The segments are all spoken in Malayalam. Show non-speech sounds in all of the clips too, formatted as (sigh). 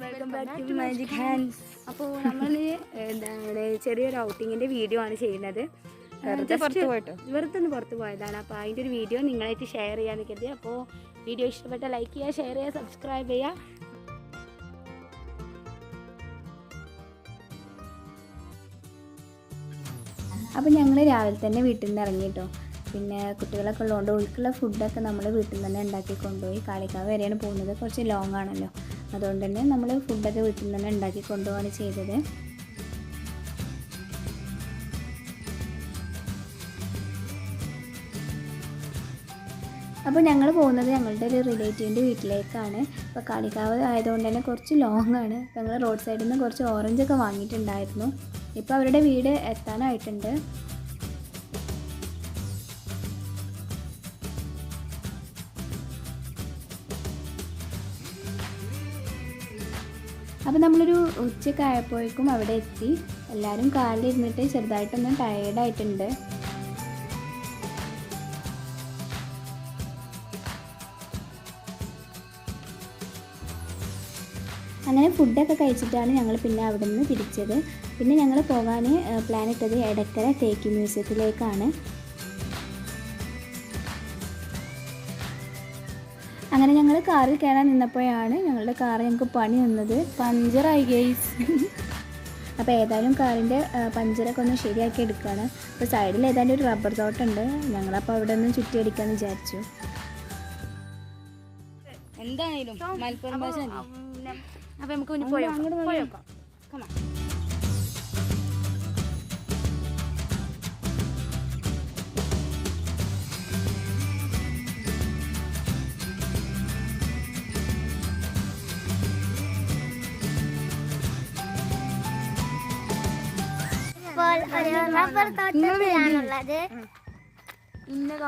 മാജിക് ഹാൻഡ്സ് അപ്പോൾ നമ്മൾ എന്താണ് ചെറിയൊരു ഔട്ടിങ്ങിന്റെ വീഡിയോ ആണ് ചെയ്യുന്നത്. വെറുതെ ഒന്ന് പുറത്ത് പോയതാണ്. അപ്പോൾ അതിന്റെ ഒരു വീഡിയോ നിങ്ങളായിട്ട് ഷെയർ ചെയ്യാൻ കരുതി. അപ്പോൾ വീഡിയോ ഇഷ്ടപ്പെട്ട ലൈക്ക് ചെയ്യുക ഷെയർ ചെയ്യുക സബ്സ്ക്രൈബ് ചെയ്യുക. അപ്പോൾ ഞങ്ങൾ രാവിലെ തന്നെ വീട്ടിൽ നിന്ന് ഇറങ്ങിട്ടോ പിന്നെ കുട്ടികളൊക്കെ ഉള്ളതുകൊണ്ട് ഒഴുക്കുള്ള ഫുഡൊക്കെ നമ്മൾ വീട്ടിൽ നിന്ന് തന്നെ ഉണ്ടാക്കി കൊണ്ടുപോയി കാളിക്കാവ് വരെയാണ് പോകുന്നത്. കുറച്ച് ലോങ് ആണല്ലോ. അതുകൊണ്ട് തന്നെ നമ്മൾ ഫുഡൊക്കെ വീട്ടിൽ നിന്ന് തന്നെ ഉണ്ടാക്കി കൊണ്ടുപോവാണ് ചെയ്തത്. അപ്പോൾ ഞങ്ങൾ പോകുന്നത് ഞങ്ങളുടെ ഒരു റിലേറ്റീവിന്റെ വീട്ടിലേക്കാണ്. അപ്പോൾ കാളിക്കാവ് ആയതുകൊണ്ട് തന്നെ കുറച്ച് ലോങ് ആണ്. അപ്പോൾ ഞങ്ങൾ റോഡ് സൈഡിൽ നിന്ന് കുറച്ച് ഓറഞ്ചൊക്കെ വാങ്ങിയിട്ടുണ്ടായിരുന്നു. ഇപ്പോൾ അവരുടെ വീട് എത്താനായിട്ടുണ്ട്. അപ്പോൾ നമ്മളൊരു ഉച്ചയ്ക്ക് ആയപ്പോഴേക്കും അവിടെ എത്തി. എല്ലാവരും കാലിലിരുന്നിട്ട് ചെറുതായിട്ടൊന്ന് ടയേർഡായിട്ടുണ്ട് അങ്ങനെ ഫുഡൊക്കെ കഴിച്ചിട്ടാണ് ഞങ്ങൾ പിന്നെ അവിടെ നിന്ന് തിരിച്ചത്. പിന്നെ ഞങ്ങൾ പോകാൻ പ്ലാൻ ഇട്ടത് എടക്കര തേക്ക് മ്യൂസിയത്തിലേക്കാണ്. അങ്ങനെ ഞങ്ങൾ കാറിൽ കയറാൻ നിന്നപ്പോഴാണ് ഞങ്ങളുടെ കാർ ഞങ്ങൾക്ക് പണി നിന്നത് പഞ്ചറായി ഗെയ്സ് (laughs) അപ്പോൾ ഏതായാലും കാറിന്റെ പഞ്ചറൊക്കെ ഒന്ന് ശരിയാക്കി എടുക്കുകയാണ് അപ്പോൾ സൈഡിൽ ഏതായാലും ഒരു റബ്ബർ തോട്ടുണ്ട്. ഞങ്ങളപ്പോൾ അവിടെ ഒന്ന് ചുറ്റിയടിക്കാമെന്ന് വിചാരിച്ചു. എന്താണേലും മലപ്പുറം ഭാഷ. അപ്പോൾ നമുക്ക് മുന്നിൽ പോയോ കാറിന്റെ പഞ്ചറൊക്കെ റെഡി ഇന്ന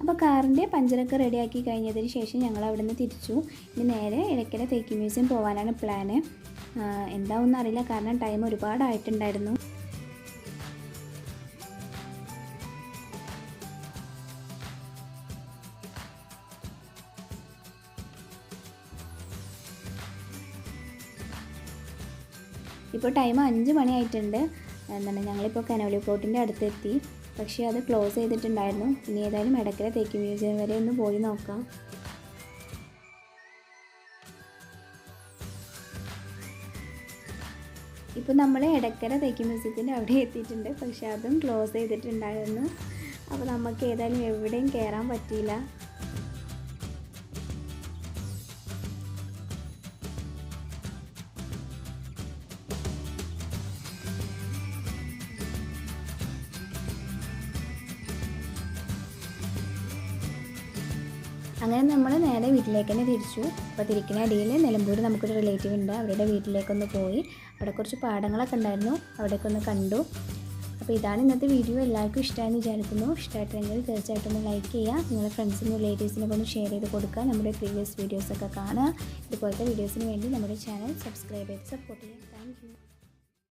അപ്പോൾ റെഡിയാക്കി കഴിഞ്ഞതിന് ശേഷം ഞങ്ങൾ അവിടെ നിന്ന് തിരിച്ചു. ഇനി നേരെ ഇടയ്ക്കിടെ തേക്കി മ്യൂസിയം പോകാനാണ് പ്ലാന് എന്താവും അറിയില്ല. കാരണം ടൈം ഒരുപാടായിട്ടുണ്ടായിരുന്നു. ഇപ്പോൾ ടൈം അഞ്ച് മണിയായിട്ടുണ്ട് എന്താണ് ഞങ്ങളിപ്പോൾ കനോലി പ്ലോട്ടിന്റെ അടുത്തെത്തി. പക്ഷേ അത് ക്ലോസ് ചെയ്തിട്ടുണ്ടായിരുന്നു. ഇനി ഏതായാലും ഇടയ്ക്കര തേക്ക് മ്യൂസിയം വരെ ഒന്ന് പോയി നോക്കാം. ഇപ്പോൾ നമ്മൾ ഇടയ്ക്കര തേക്ക് മ്യൂസിയത്തിന്റെ അവിടെ എത്തിയിട്ടുണ്ട്. പക്ഷേ അതും ക്ലോസ് ചെയ്തിട്ടുണ്ടായിരുന്നു. അപ്പോൾ നമുക്ക് ഏതായാലും എവിടെയും കയറാൻ പറ്റിയില്ല. അങ്ങനെ നമ്മൾ നേരെ വീട്ടിലേക്ക് തന്നെ തിരിച്ചു. അപ്പോൾ തിരിക്കുന്ന അടിയിൽ നിലമ്പൂർ നമുക്കൊരു റിലേറ്റീവ് ഉണ്ട്. അവരുടെ വീട്ടിലേക്കൊന്ന് പോയി. അവിടെ കുറച്ച് പാടങ്ങളൊക്കെ ഉണ്ടായിരുന്നു. അവിടേക്ക് ഒന്ന് കണ്ടു. അപ്പോൾ ഇതാണ് ഇന്നത്തെ വീഡിയോ എല്ലാവർക്കും ഇഷ്ടമായെന്ന് വിചാരിക്കുന്നു. ഇഷ്ടമായിട്ടുണ്ടെങ്കിൽ തീർച്ചയായിട്ടും ഒന്ന് ലൈക്ക് ചെയ്യുക. നിങ്ങളുടെ ഫ്രണ്ട്സിനും റിലേറ്റീവ്സിനൊക്കെ ഒന്ന് ഷെയർ ചെയ്ത് കൊടുക്കുക. നമ്മുടെ പ്രീവിയസ് വീഡിയോസൊക്കെ കാണുക. ഇതുപോലത്തെ വീഡിയോസിന് വേണ്ടി നമ്മുടെ ചാനൽ സബ്സ്ക്രൈബ് ചെയ്ത് സപ്പോർട്ട് ചെയ്യുക. താങ്ക്